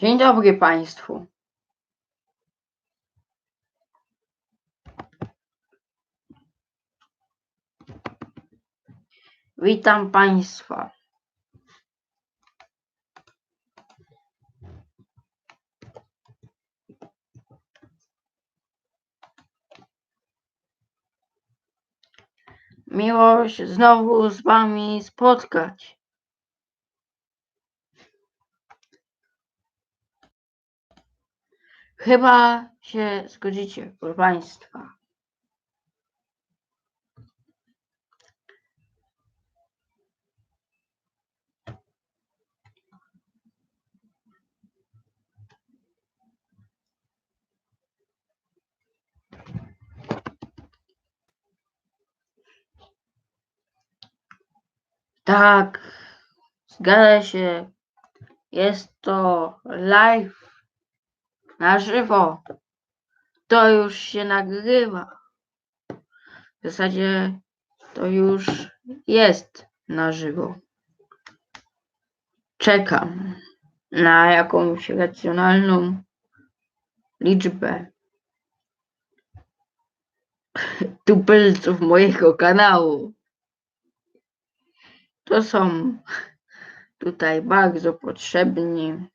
Dzień dobry Państwu. Witam Państwa. Miło się znowu z Wami spotkać. Chyba się zgodzicie, proszę Państwa. Tak, zgadza się. Jest to live na żywo. To już się nagrywa. W zasadzie to już jest na żywo. Czekam na jakąś racjonalną liczbę tubylców mojego kanału. To są tutaj bardzo potrzebni.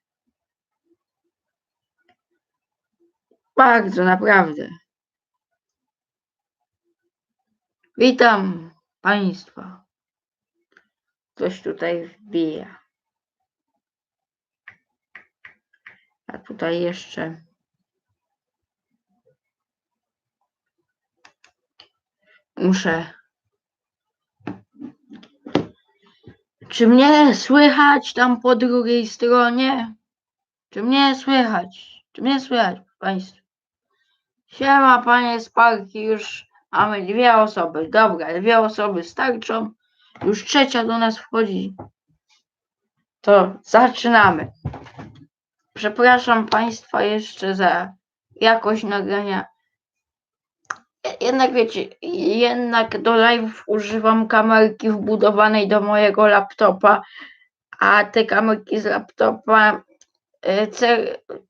Bardzo, naprawdę. Witam Państwa. Coś tutaj wbija. A tutaj jeszcze. Muszę. Czy mnie słychać tam po drugiej stronie? Czy mnie słychać? Czy mnie słychać, Państwo? Siema, panie Sparki, już mamy dwie osoby. Dobra, dwie osoby starczą. Już trzecia do nas wchodzi. To zaczynamy. Przepraszam Państwa jeszcze za jakość nagrania. Je- Jednak wiecie, jednak do live używam kamerki wbudowanej do mojego laptopa, a te kamerki z laptopa e,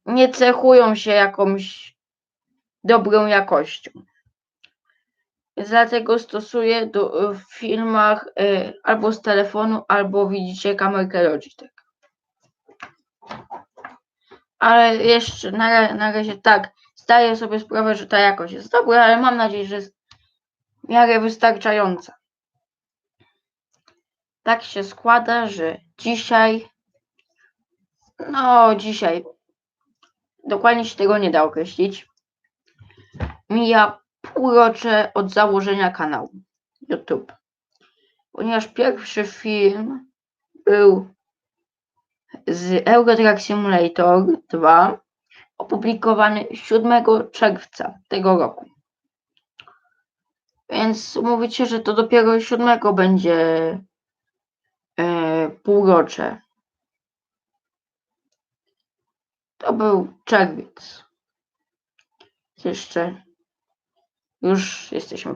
nie cechują się jakąś dobrą jakością. Dlatego stosuję do, w filmach e, albo z telefonu, albo widzicie kamerkę Logitech. Ale jeszcze na, na razie tak, zdaję sobie sprawę, że ta jakość jest dobra, ale mam nadzieję, że jest w miarę wystarczająca. Tak się składa, że dzisiaj, no dzisiaj, dokładnie się tego nie da określić, mija półrocze od założenia kanału YouTube. Ponieważ pierwszy film był z Euro Truck Simulator 2 opublikowany 7 czerwca tego roku. Więc mówicie, że to dopiero 7 będzie e, półrocze. To był czerwiec. Jeszcze już jesteśmy,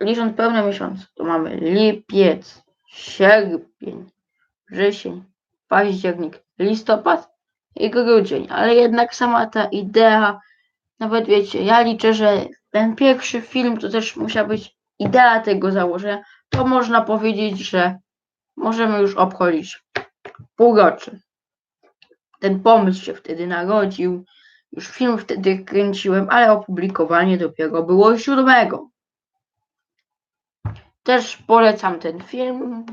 licząc pełne miesiące, to mamy lipiec, sierpień, wrzesień, październik, listopad i grudzień, ale jednak sama ta idea, nawet wiecie, ja liczę, że ten pierwszy film to też musiała być idea tego założenia, to można powiedzieć, że możemy już obchodzić półrocze. Ten pomysł się wtedy narodził, już film wtedy kręciłem, ale opublikowanie dopiero było siódmego. Też polecam ten film.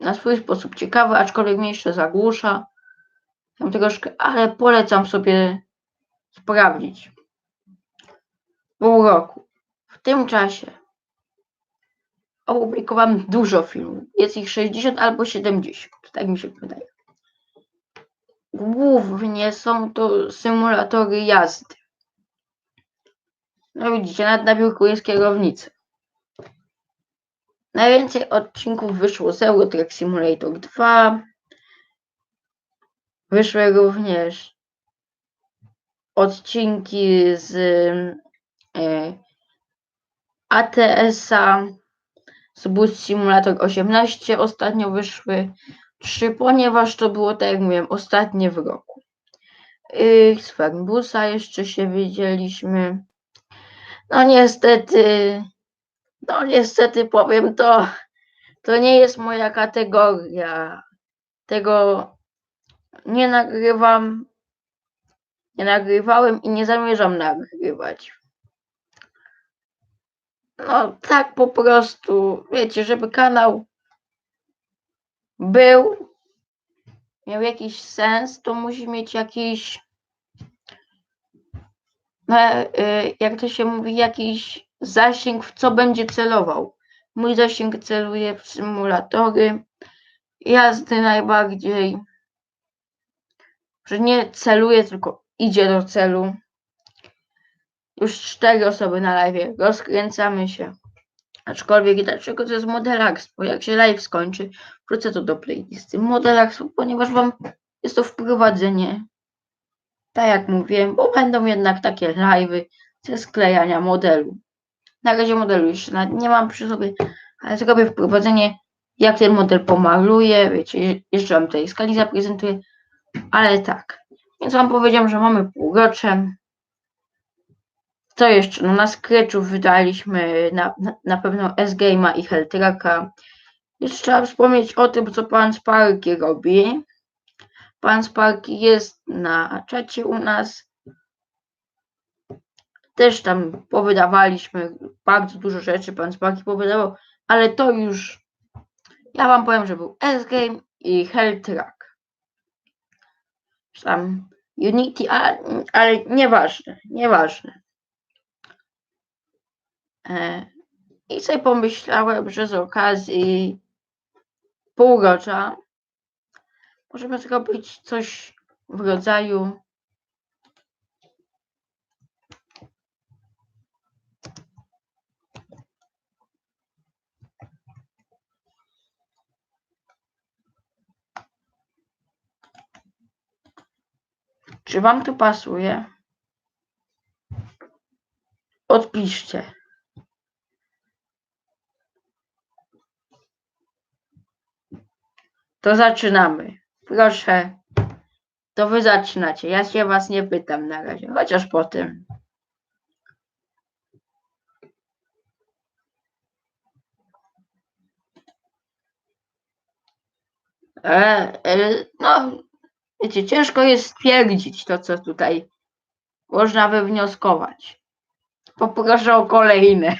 Na swój sposób ciekawy, aczkolwiek mnie jeszcze zagłusza. Tam troszkę, ale polecam sobie sprawdzić. Pół roku. W tym czasie opublikowałem dużo filmów. Jest ich 60 albo 70, tak mi się wydaje. Głównie są to symulatory jazdy. No widzicie, nawet na biurku jest kierownica. Najwięcej odcinków wyszło z Euro Truck Simulator 2. Wyszły również odcinki z e, ATS-a, z Bus Simulator 18. Ostatnio wyszły trzy, ponieważ to było, tak jak mówiłem, ostatnie w roku. Yy, z Fernbusa jeszcze się widzieliśmy. No niestety, no niestety powiem to, to nie jest moja kategoria. Tego nie nagrywam, nie nagrywałem i nie zamierzam nagrywać. No tak po prostu, wiecie, żeby kanał był, miał jakiś sens, to musi mieć jakiś, no, y, jak to się mówi, jakiś zasięg, w co będzie celował. Mój zasięg celuje w symulatory jazdy najbardziej, że nie celuje, tylko idzie do celu. Już cztery osoby na live, rozkręcamy się. Aczkolwiek dlaczego to jest Modelax? Bo jak się live skończy, wrócę to do playlisty. Modelax, ponieważ wam jest to wprowadzenie. Tak jak mówiłem, bo będą jednak takie live'y ze sklejania modelu. Na razie modelu jeszcze nie mam przy sobie, ale zrobię wprowadzenie, jak ten model pomaluje. Wiecie, jeszcze wam tutaj skali zaprezentuję, ale tak. Więc wam powiedziałem, że mamy półrocze. Co jeszcze? No na Scratchu wydaliśmy na, na, na pewno S-Game'a i Helltracka. Jeszcze trzeba wspomnieć o tym, co pan Sparky robi. Pan Sparky jest na czacie u nas. Też tam powydawaliśmy bardzo dużo rzeczy, pan Sparky powydawał, ale to już ja wam powiem, że był S-Game i Helltrack. Tam Unity, ale, ale nieważne, nieważne. E, I sobie pomyślałem, że z okazji półrocza możemy zrobić coś w rodzaju Czy wam to pasuje? Odpiszcie. To zaczynamy. Proszę. To wy zaczynacie. Ja się was nie pytam na razie, chociaż potem. E, e, no, wiecie, ciężko jest stwierdzić to, co tutaj można wywnioskować. Poproszę o kolejne.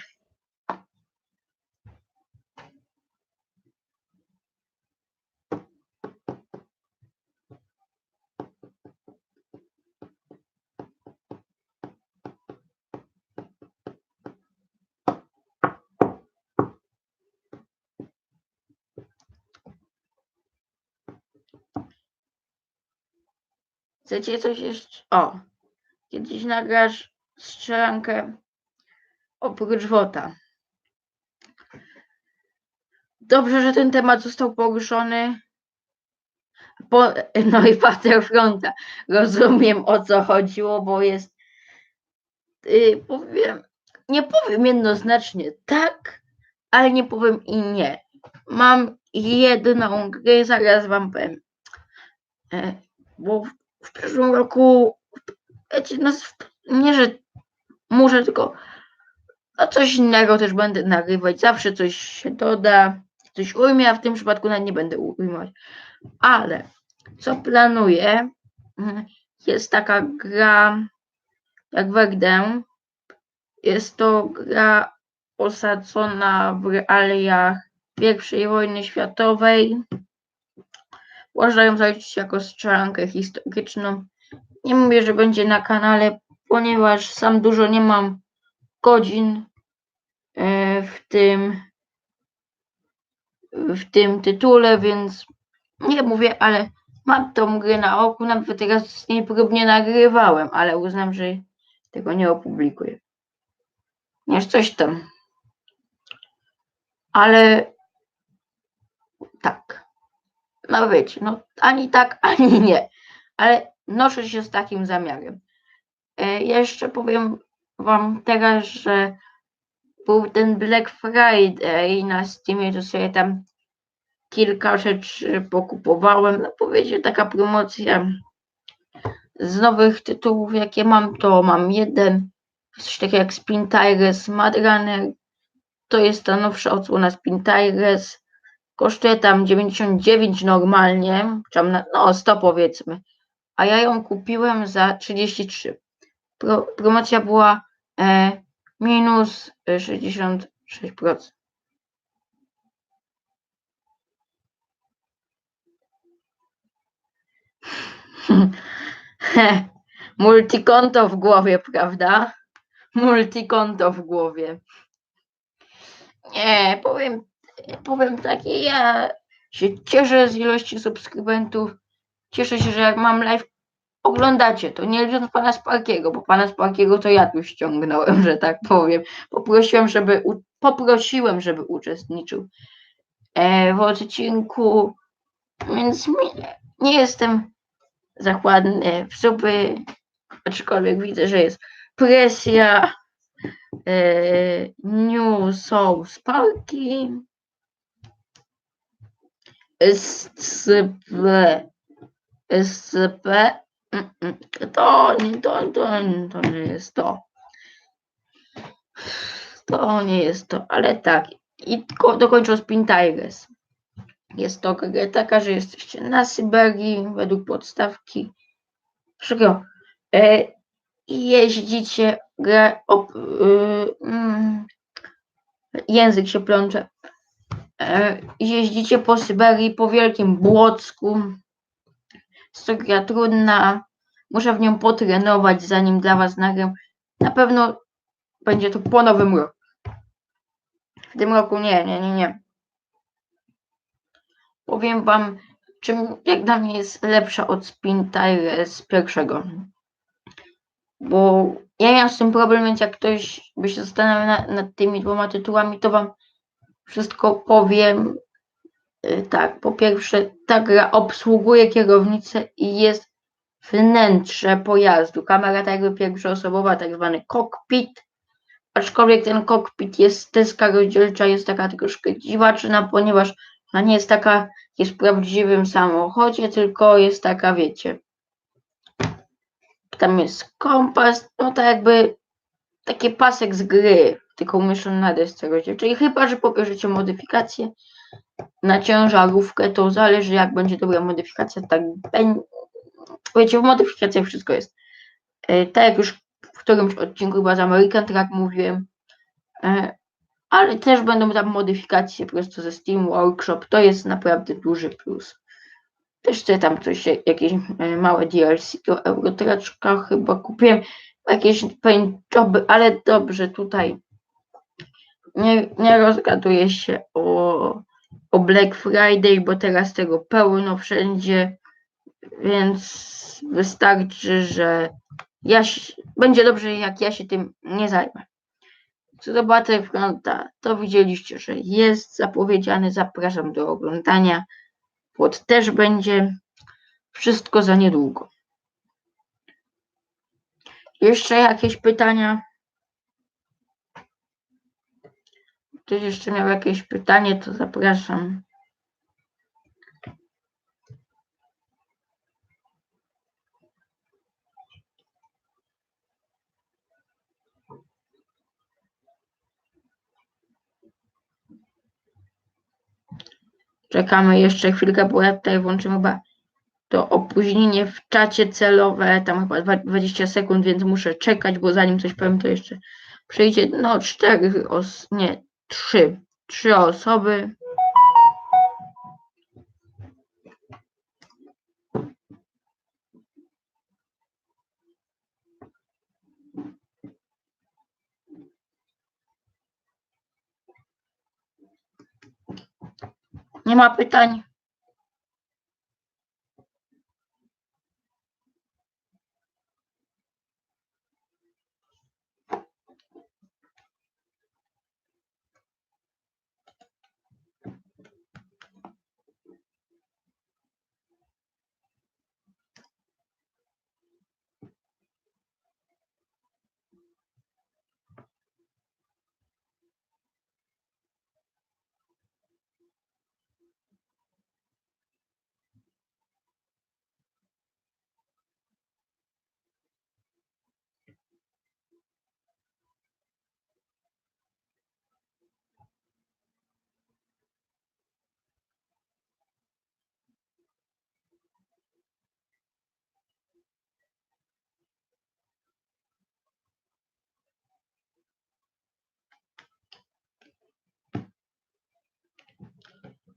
Chcecie coś jeszcze? O, kiedyś nagrasz strzelankę oprócz WOTA. Dobrze, że ten temat został poruszony. Po, no i Battlefronta. Rozumiem o co chodziło, bo jest. Yy, powiem, nie powiem jednoznacznie tak, ale nie powiem i nie. Mam jedną grę, zaraz wam powiem. E, bo w, przyszłym roku, wiecie, no, nie, że muszę, tylko no coś innego też będę nagrywać. Zawsze coś się doda, coś ujmie, a w tym przypadku nawet nie będę ujmować. Ale co planuję, mm, jest taka gra jak Wegdę. Jest to gra osadzona w realiach I wojny światowej. Można ją zaliczyć jako strzelankę historyczną. Nie mówię, że będzie na kanale, ponieważ sam dużo nie mam godzin e, w tym w tym tytule, więc nie mówię, ale mam tą grę na oku, nawet teraz niej próbnie nagrywałem, ale uznam, że tego nie opublikuję. Nie coś tam. Ale. No wiecie, no ani tak, ani nie. Ale noszę się z takim zamiarem. E, jeszcze powiem wam teraz, że był ten Black Friday na Steamie, to sobie tam kilka rzeczy pokupowałem. No powiecie, taka promocja z nowych tytułów, jakie mam, to mam jeden, coś takiego jak Spin Tigers Mad Runner. To jest ta nowsza odsłona Spin Tigers. Kosztuje tam 99 normalnie, na, no 100 powiedzmy, a ja ją kupiłem za 33. Pro, promocja była e, minus 66%. Multikonto w głowie, prawda? Multikonto w głowie. Nie, powiem, powiem tak, ja się cieszę z ilości subskrybentów. Cieszę się, że jak mam live, oglądacie to, nie licząc pana Sparkiego, bo pana Sparkiego to ja tu ściągnąłem, że tak powiem. Poprosiłem, żeby, poprosiłem, żeby uczestniczył e, w odcinku, więc nie, jestem zachładny w supy, aczkolwiek widzę, że jest presja. E, New Soul Sparki. SCP. SCP. Mm, mm, to nie, to, to, to nie jest to. To nie jest to, ale tak. I dokończą Spin Tigers. Jest to gra taka, że jesteście na Syberii według podstawki. Wszystkiego. E, jeździcie, gra, op, y, mm, język się plącze. E, jeździcie po Syberii, po Wielkim Błocku. Gra trudna. Muszę w nią potrenować, zanim dla Was nagram. Na pewno będzie to po nowym roku. W tym roku nie, nie, nie, nie powiem wam, czym jak dla mnie jest lepsza od Spin z pierwszego. Bo ja miałem z tym problem, więc jak ktoś by się zastanawiał nad, nad tymi dwoma tytułami, to wam wszystko powiem. Y, tak, po pierwsze, ta gra obsługuje kierownicę i jest wnętrze pojazdu. Kamera tak jakby pierwszoosobowa, tak zwany cockpit. Aczkolwiek ten cockpit jest, deska rozdzielcza jest taka troszkę dziwaczna, ponieważ ona nie jest taka, jest w prawdziwym samochodzie, tylko jest taka, wiecie, tam jest kompas, no tak jakby taki pasek z gry, tylko umieszczony na desce rozdzielczej. Chyba, że pobierzecie modyfikację na ciężarówkę, to zależy jak będzie dobra modyfikacja, tak będzie. Wiecie, w modyfikacjach wszystko jest. E, tak jak już w którymś odcinku chyba z American Track mówiłem, e, ale też będą tam modyfikacje po prostu ze Steam Workshop. To jest naprawdę duży plus. Też chcę tam coś, jakieś e, małe DLC do Eurotraczka chyba kupiłem. Jakieś joby, ale dobrze tutaj nie, nie rozgaduję się o, o Black Friday, bo teraz tego pełno wszędzie, więc wystarczy, że ja się, będzie dobrze, jak ja się tym nie zajmę. Co do Battlefronta, to widzieliście, że jest zapowiedziany. Zapraszam do oglądania. Płot też będzie. Wszystko za niedługo. Jeszcze jakieś pytania? Ktoś jeszcze miał jakieś pytanie, to zapraszam. Czekamy jeszcze chwilkę, bo ja tutaj włączymy chyba to opóźnienie w czacie celowe, tam chyba 20 sekund, więc muszę czekać, bo zanim coś powiem, to jeszcze przyjdzie, no cztery, os nie, trzy, trzy osoby. Nie ma pytań?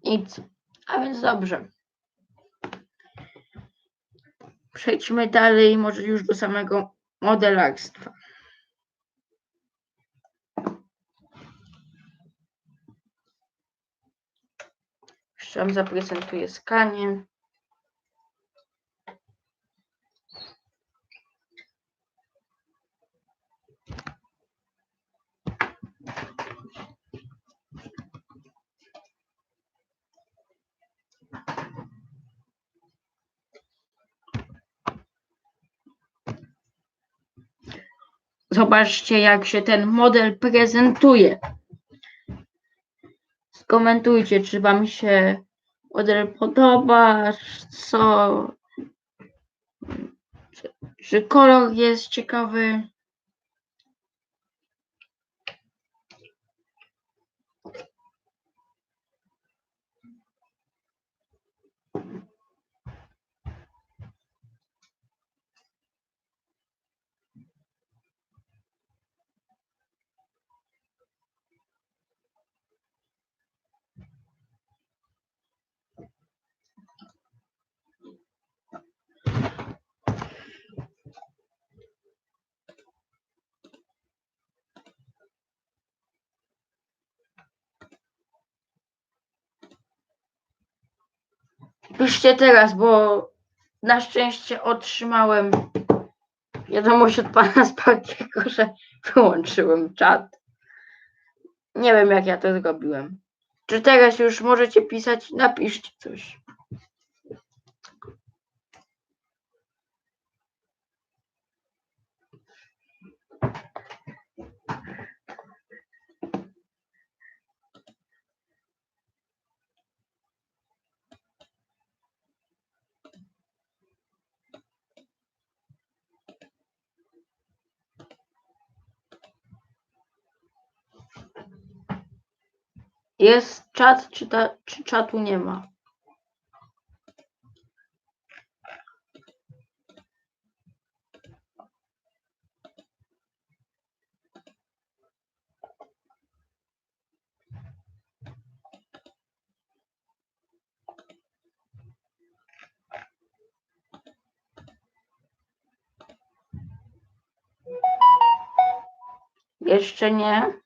Nic. A więc dobrze. Przejdźmy dalej, może już do samego modelarstwa. Jeszcze wam zaprezentuję skanie. Zobaczcie, jak się ten model prezentuje. Skomentujcie, czy Wam się model podoba, co. Czy, czy kolor jest ciekawy. Piszcie teraz, bo na szczęście otrzymałem wiadomość od pana Sparkiego, że wyłączyłem czat. Nie wiem, jak ja to zrobiłem. Czy teraz już możecie pisać? Napiszcie coś. Jest czat, czy, ta, czy czatu nie ma? Jeszcze nie.